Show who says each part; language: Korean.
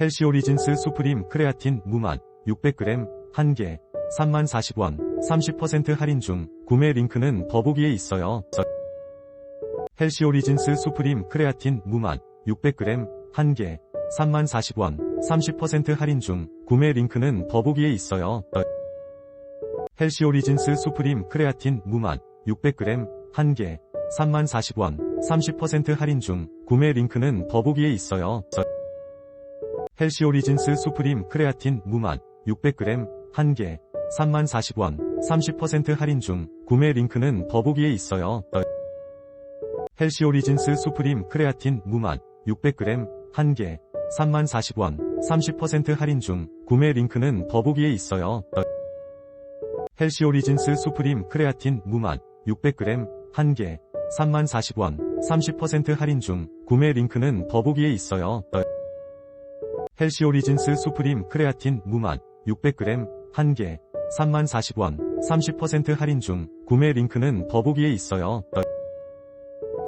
Speaker 1: 헬시 오리진스 수프림 크레아틴 무맛 600g 1개 3만40원 30% 할인 중 구매 링크는 더보기에 있어요. 헬시 오리진스 수프림 크레아틴 무맛 600g 1개 3만40원 30% 할인 중 구매 링크는 더보기에 있어요. 헬시 오리진스 수프림 크레아틴 무맛 600g 1개 3만40원 30% 할인 중 구매 링크는 더보기에 있어요. 헬시 오리진스 수프림 크레아틴 무맛 600g 1개 3만40원 30% 할인 중 구매 링크는 더보기에 있어요. 헬시 오리진스 수프림 크레아틴 무맛 600g 1개 3만40원 30% 할인 중 구매 링크는 더보기에 있어요. 헬시 오리진스 수프림 크레아틴 무맛 600g 1개 3만40원 30% 할인 중 구매 링크는 더보기에 있어요. 헬시 오리진스 수프림 크레아틴 무맛 600g 1개 3만 40원 30% 할인 중 구매 링크는 더보기에 있어요.